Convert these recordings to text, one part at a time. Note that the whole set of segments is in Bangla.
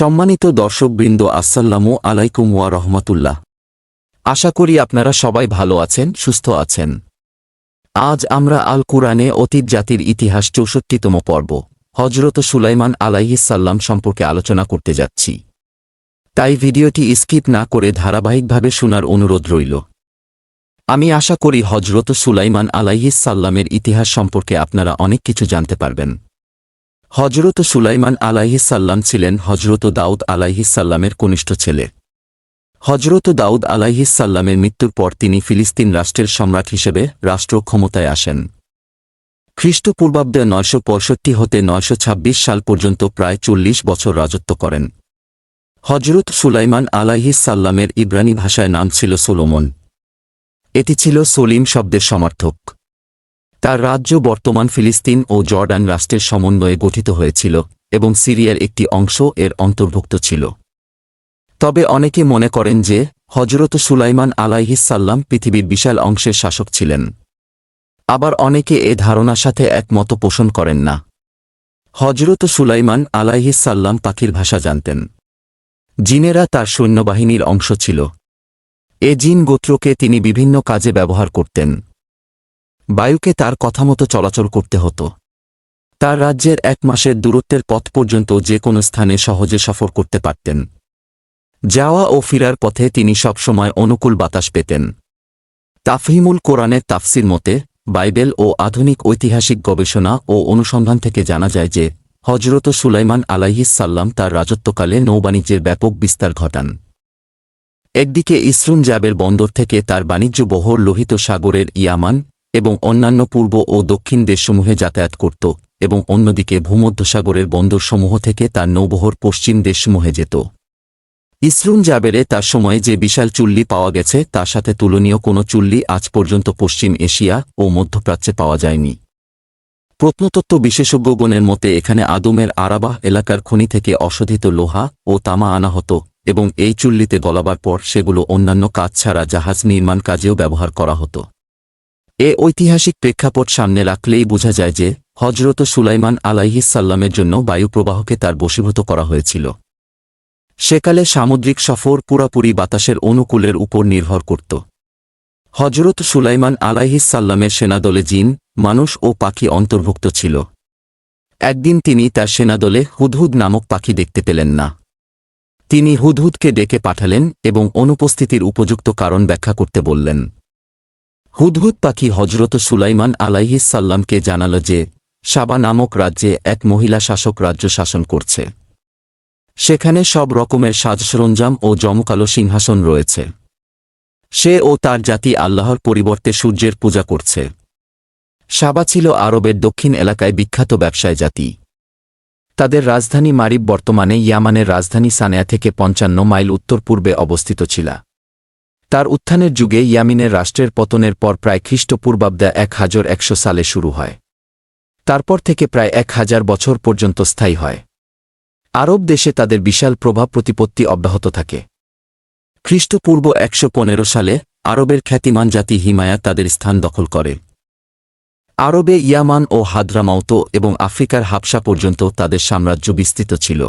সম্মানিত দর্শকবৃন্দ আসসাল্লামু আলাইকুম ওয়া রহমতুল্লাহ। আশা করি আপনারা সবাই ভালো আছেন, সুস্থ আছেন। আজ আমরা আল কুরআনে অতীত জাতির ইতিহাস চৌষট্টিতম পর্ব হজরত সুলাইমান আলাইহিসাল্লাম সম্পর্কে আলোচনা করতে যাচ্ছি। তাই ভিডিওটি স্কিপ না করে ধারাবাহিকভাবে শোনার অনুরোধ রইল। আমি আশা করি হজরত সুলাইমান আলাইহিসাল্লামের ইতিহাস সম্পর্কে আপনারা অনেক কিছু জানতে পারবেন। হজরত সুলাইমান আলাইহিসাল্লাম ছিলেন হজরত দাউদ আলাইহিসাল্লামের কনিষ্ঠ ছেলে। হজরত দাউদ আলাইহিসাল্লামের মৃত্যুর পর তিনি ফিলিস্তিন রাষ্ট্রের সম্রাট হিসেবে রাষ্ট্র ক্ষমতায় আসেন। খ্রিস্টপূর্বাব্দে নয়শো পঁয়ষট্টি হতে নয়শো ছাব্বিশ সাল পর্যন্ত প্রায় চল্লিশ বছর রাজত্ব করেন। হজরত সুলাইমান আলাইহিসাল্লামের ইব্রানি ভাষায় নাম ছিল সোলোমন। এটি ছিল সলিম শব্দের সমার্থক। তার রাজ্য বর্তমান ফিলিস্তিন ও জর্ডান রাষ্ট্রের সমন্বয়ে গঠিত হয়েছিল এবং সিরিয়ার একটি অংশ এর অন্তর্ভুক্ত ছিল। তবে অনেকে মনে করেন যে হজরত সুলাইমান আলাইহিসাল্লাম পৃথিবীর বিশাল অংশের শাসক ছিলেন। আবার অনেকে এ ধারণার সাথে একমত পোষণ করেন না। হজরত সুলাইমান আলাইহিসাল্লাম পাখির ভাষা জানতেন। জিনেরা তার সৈন্যবাহিনীর অংশ ছিল। এ জিন গোত্রকে তিনি বিভিন্ন কাজে ব্যবহার করতেন। বায়ুকে তার কথামতো চলাচল করতে হতো। তার রাজ্যের এক মাসের দূরত্বের পথ পর্যন্ত যে কোনো স্থানে সহজে সফর করতে পারতেন। যাওয়া ও ফিরার পথে তিনি সবসময় অনুকূল বাতাস পেতেন। তাফহিমুল কোরআনের তাফসির মতে, বাইবেল ও আধুনিক ঐতিহাসিক গবেষণা ও অনুসন্ধান থেকে জানা যায় যে হজরত সুলাইমান আলাইহিসাল্লাম তার রাজত্বকালে নৌবাণিজ্যের ব্যাপক বিস্তার ঘটান। একদিকে ইসরুন জাবের বন্দর থেকে তার বাণিজ্য বহর লোহিত সাগরের ইয়ামান এবং অন্যান্য পূর্ব ও দক্ষিণ দেশসমূহে যাতায়াত করত এবং অন্যদিকে ভূমধ্যসাগরের বন্দরসমূহ থেকে তার নৌবহর পশ্চিম দেশসমূহে যেত। ইসরুন জাবেরে তার সময়ে যে বিশাল চুল্লি পাওয়া গেছে, তার সাথে তুলনীয় কোনো চুল্লি আজ পর্যন্ত পশ্চিম এশিয়া ও মধ্যপ্রাচ্যে পাওয়া যায়নি। প্রত্নতত্ত্ব বিশেষজ্ঞগণের মতে, এখানে আদমের আরাবাহ এলাকার খনি থেকে অশোধিত লোহা ও তামা আনা হতো এবং এই চুল্লিতে গলাবার পর সেগুলো অন্যান্য কাজ ছাড়া জাহাজ নির্মাণ কাজেও ব্যবহার করা হতো। এ ঐতিহাসিক প্রেক্ষাপট সামনে রাখলেই বোঝা যায় যে হজরত সুলাইমান আলাইহিসাল্লামের জন্য বায়ুপ্রবাহকে তার বশীভূত করা হয়েছিল। সেকালে সামুদ্রিক সফর পুরাপুরি বাতাসের অনুকূলের উপর নির্ভর করত। হজরত সুলাইমান আলাইহিসাল্লামের সেনাদলে জিন, মানুষ ও পাখি অন্তর্ভুক্ত ছিল। একদিন তিনি তার সেনাদলে হুদহুদ নামক পাখি দেখতে পেলেন না। তিনি হুদহুদকে ডেকে পাঠালেন এবং অনুপস্থিতির উপযুক্ত কারণ ব্যাখ্যা করতে বললেন। হুদহুদ পাখি হজরত সুলাইমান আলাইহিসাল্লামকে জানাল যে, সাবা নামক রাজ্যে এক মহিলা শাসক রাজ্য শাসন করছে। সেখানে সব রকমের সাজসরঞ্জাম ও জমকালো সিংহাসন রয়েছে। সে ও তার জাতি আল্লাহর পরিবর্তে সূর্যের পূজা করছে। সাবা ছিল আরবের দক্ষিণ এলাকায় বিখ্যাত ব্যবসায় জাতি। তাদের রাজধানী মারিব বর্তমানে ইয়ামানের রাজধানী সানেয়া থেকে পঞ্চান্ন মাইল উত্তর পূর্বে অবস্থিত ছিল। তার উত্থানের যুগে ইয়ামিনের রাষ্ট্রের পতনের পর প্রায় খ্রিস্টপূর্বাব্দা এক হাজার একশো সালে শুরু হয়। তারপর থেকে প্রায় এক হাজার বছর পর্যন্ত স্থায়ী হয়। আরব দেশে তাদের বিশাল প্রভাব প্রতিপত্তি অব্যাহত থাকে। খ্রিস্টপূর্ব একশো পনেরো সালে আরবের খ্যাতিমান জাতি হিমায়া তাদের স্থান দখল করে। আরবে ইয়ামান ও হাদ্রামাউত এবং আফ্রিকার হাবসা পর্যন্ত তাদের সাম্রাজ্য বিস্তৃত ছিল।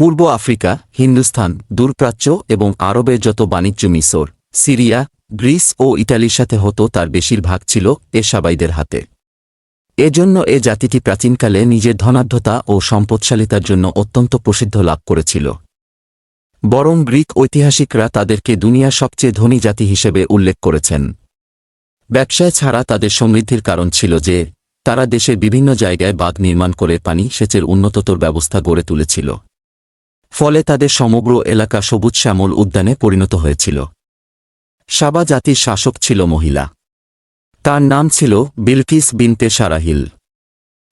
পূর্ব আফ্রিকা, হিন্দুস্তান, দূরপ্রাচ্য এবং আরবের যত বাণিজ্য মিশর, সিরিয়া, গ্রিস ও ইটালির সাথে হতো তার বেশিরভাগ ছিল এ সাবাইদের হাতে। এজন্য এ জাতিটি প্রাচীনকালে নিজের ধনাঢ্যতা ও সম্পদশালিতার জন্য অত্যন্ত প্রসিদ্ধ লাভ করেছিল। বরং গ্রিক ঐতিহাসিকরা তাদেরকে দুনিয়া সবচেয়ে ধনী জাতি হিসেবে উল্লেখ করেছেন। ব্যবসায় ছাড়া তাদের সমৃদ্ধির কারণ ছিল যে, তারা দেশের বিভিন্ন জায়গায় বাঁধ নির্মাণ করে পানি সেচের উন্নততর ব্যবস্থা গড়ে তুলেছিল। ফলে তাদের সমগ্র এলাকা সবুজ শ্যামল উদ্যানে পরিণত হয়েছিল। সাবা জাতির শাসক ছিল মহিলা। তার নাম ছিল বিলকিস বিনতে সারাহিল।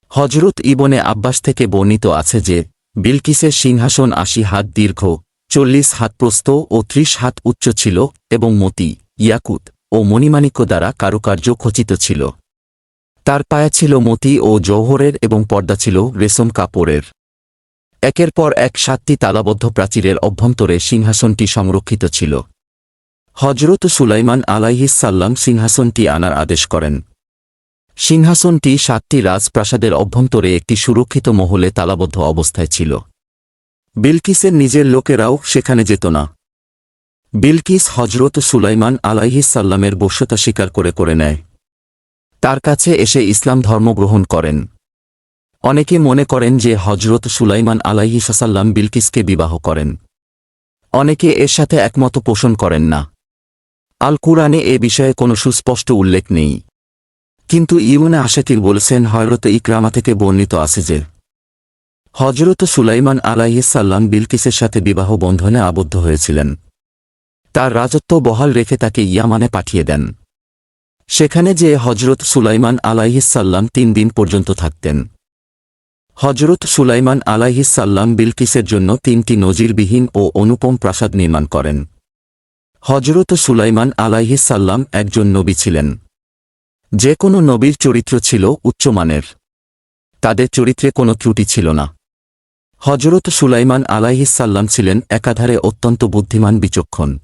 হজরত ইবনে আব্বাস থেকে বর্ণিত আছে যে, বিলকিসের সিংহাসন আশি হাত দীর্ঘ, চল্লিশ হাত প্রস্থ ও ত্রিশ হাত উচ্চ ছিল এবং মতি, ইয়াকুত ও মণিমাণিক্য দ্বারা কারুকার্য খচিত ছিল। তার পায়া ছিল মতি ও জৌহরের এবং পর্দা ছিল রেশম কাপড়ের। একের পর এক সাতটি তালাবদ্ধ প্রাচীরের অভ্যন্তরে সিংহাসনটি সংরক্ষিত ছিল। হজরত সুলাইমান আলাইহিসাল্লাম সিংহাসনটি আনার আদেশ করেন। সিংহাসনটি সাতটি রাজপ্রাসাদের অভ্যন্তরে একটি সুরক্ষিত মহলে তালাবদ্ধ অবস্থায় ছিল। বিলকিসের নিজের লোকেরাও সেখানে যেত না। বিলকিস হজরত সুলাইমান আলাইহিসাল্লামের বশ্যতা স্বীকার করে করে নেয়। তার কাছে এসে ইসলাম ধর্ম গ্রহণ করেন। অনেকে মনে করেন যে হজরত সুলাইমান আলাইহিসাল্লাম বিলকিসকে বিবাহ করেন। অনেকে এর সাথে একমত পোষণ করেন না। আল কুরআনে এ বিষয়ে কোনো সুস্পষ্ট উল্লেখ নেই। কিন্তু ইউনে আশাকির বলেছেন, হয়রত ইকরামা থেকে বর্ণিত আছে যে হজরত সুলাইমান আলাইহিসাল্লাম বিলকিসের সাথে বিবাহ বন্ধনে আবদ্ধ হয়েছিলেন। তার রাজত্ব বহাল রেখে তাকে ইয়ামানে পাঠিয়ে দেন। সেখানে যে হজরত সুলাইমান আলাইহিসাল্লাম তিন দিন পর্যন্ত থাকতেন। হজরত সুলাইমান আলাইহিসাল্লাম বিলকিসের জন্য তিনটি নজিরবিহীন ও অনুপম প্রাসাদ নির্মাণ করেন। হজরত সুলাইমান আলাইহিসাল্লাম একজন নবী ছিলেন। যে কোনো নবীর চরিত্র ছিল উচ্চমানের। তাদের চরিত্রে কোনো ত্রুটি ছিল না। হজরত সুলাইমান আলাইহিসাল্লাম ছিলেন একাধারে অত্যন্ত বুদ্ধিমান বিচক্ষণ।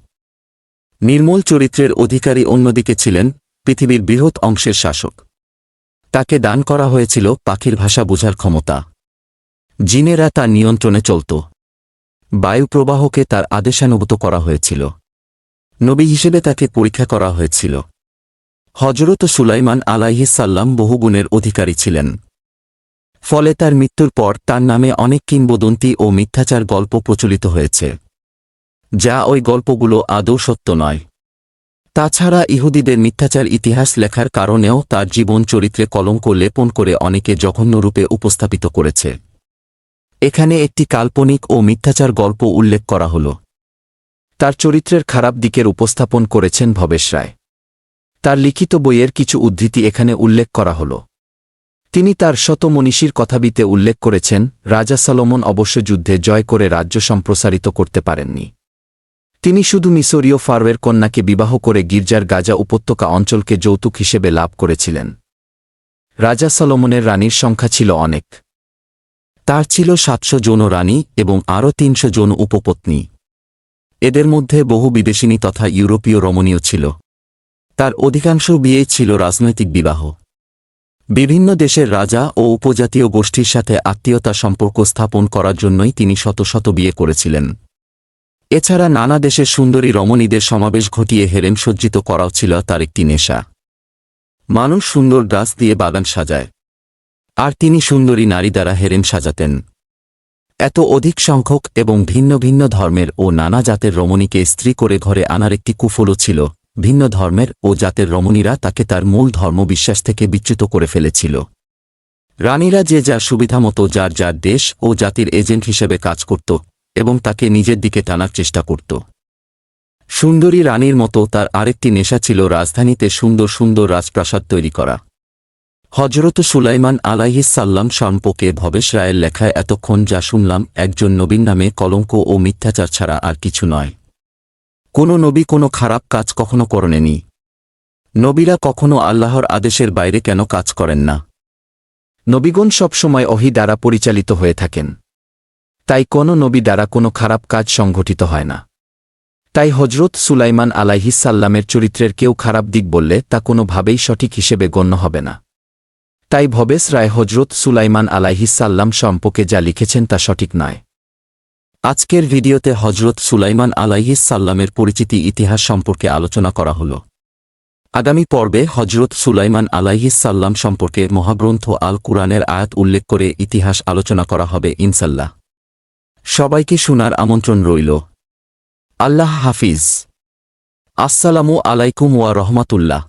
নির্মল চরিত্রের অধিকারী অন্যদিকে ছিলেন পৃথিবীর বৃহৎ অংশের শাসক। তাকে দান করা হয়েছিল পাখির ভাষা বোঝার ক্ষমতা। জিনেরা তার নিয়ন্ত্রণে চলত। বায়ু প্রবাহকে তার আদেশানুভূত করা হয়েছিল। নবী হিসেবে তাকে পরীক্ষা করা হয়েছিল। হজরত সুলাইমান আলাইহিসাল্লাম বহুগুণের অধিকারী ছিলেন। ফলে তার মৃত্যুর পর তার নামে অনেক কিংবদন্তি ও মিথ্যাচার গল্প প্রচলিত হয়েছে। যা ওই গল্পগুলো আদৌ সত্য নয়। তাছাড়া ইহুদিদের মিথ্যাচার ইতিহাস লেখার কারণেও তার জীবন চরিত্রে কলঙ্ক লেপন করে অনেকে জঘন্যরূপে উপস্থাপিত করেছে। এখানে একটি কাল্পনিক ও মিথ্যাচার গল্প উল্লেখ করা হল। তার চরিত্রের খারাপ দিকের উপস্থাপন করেছেন ভবেশ রায়। তার লিখিত বইয়ের কিছু উদ্ধৃতি এখানে উল্লেখ করা হল। তিনি তার শত মনীষীর কথাবিতে উল্লেখ করেছেন, রাজা সলোমন অবশ্য যুদ্ধে জয় করে রাজ্য সম্প্রসারিত করতে পারেননি। তিনি শুধু মিসরীয় ফারওয়ের কন্যাকে বিবাহ করে গির্জার গাজা উপত্যকা অঞ্চলকে যৌতুক হিসেবে লাভ করেছিলেন। রাজা সলোমনের রানীর সংখ্যা ছিল অনেক। তার ছিল সাতশো যৌন রানী এবং আরও তিনশো যৌন উপপত্নী। এদের মধ্যে বহু বিদেশিনী তথা ইউরোপীয় রমণীয় ছিল। তার অধিকাংশ বিয়েই ছিল রাজনৈতিক বিবাহ। বিভিন্ন দেশের রাজা ও উপজাতীয় গোষ্ঠীর সাথে আত্মীয়তা সম্পর্ক স্থাপন করার জন্যই তিনি শত শত বিয়ে করেছিলেন। এছাড়া নানা দেশের সুন্দরী রমণীদের সমাবেশ ঘটিয়ে হেরেম সজ্জিত করাও ছিল তার একটি নেশা। মানুষ সুন্দর গাছ দিয়ে বাগান সাজায়। আর তিনি সুন্দরী নারী দ্বারা হেরেম সাজাতেন। এত অধিক সংখ্যক এবং ভিন্ন ভিন্ন ধর্মের ও নানা জাতের রমণীকে স্ত্রী করে ঘরে আনার একটি কুফলও ছিল। ভিন্ন ধর্মের ও জাতের রমণীরা তাকে তার মূল ধর্মবিশ্বাস থেকে বিচ্যুত করে ফেলেছিল। রানীরা যে যার সুবিধামতো যার যার দেশ ও জাতির এজেন্ট হিসেবে কাজ করত এবং তাকে নিজের দিকে টানার চেষ্টা করত। সুন্দরী রানীর মতো তার আরেকটি নেশা ছিল রাজধানীতে সুন্দর সুন্দর রাজপ্রাসাদ তৈরি করা। হজরত সুলাইমান আলাইহিসাল্লাম সম্পর্কে ভবেশ রায়ের লেখায় এতক্ষণ যা শুনলাম, একজন নবীন নামে কলঙ্ক ও মিথ্যাচার ছাড়া আর কিছু নয়। কোনো নবী কোনো খারাপ কাজ কখনো করেনি। নবীরা কখনো আল্লাহর আদেশের বাইরে কেন কাজ করেন না? নবীগণ সবসময় অহি দ্বারা পরিচালিত হয়ে থাকেন। তাই কোনো নবী দ্বারা কোনো খারাপ কাজ সংঘটিত হয় না। তাই হজরত সুলাইমান আলাইহিসাল্লামের চরিত্রের কেউ খারাপ দিক বললে তা কোনোভাবেই সঠিক হিসেবে গণ্য হবে না। তাই ভবেশ রায় হজরত সুলাইমান আলাইহিসাল্লাম সম্পর্কে যা লিখেছেন তা সঠিক নয়। আজকের ভিডিওতে হজরত সুলাইমান আলাইহিসাল্লামের পরিচিতি ইতিহাস সম্পর্কে আলোচনা করা হল। আগামী পর্বে হজরত সুলাইমান আলাইহিসাল্লাম সম্পর্কে মহাগ্রন্থ আল কুরআনের আয়াত উল্লেখ করে ইতিহাস আলোচনা করা হবে ইনসাল্লাহ সবাইকে শোনার আমন্ত্রণ রইল। আল্লাহ হাফিজ। আসসালামু আলাইকুম ওয়া রহমাতুল্লাহ।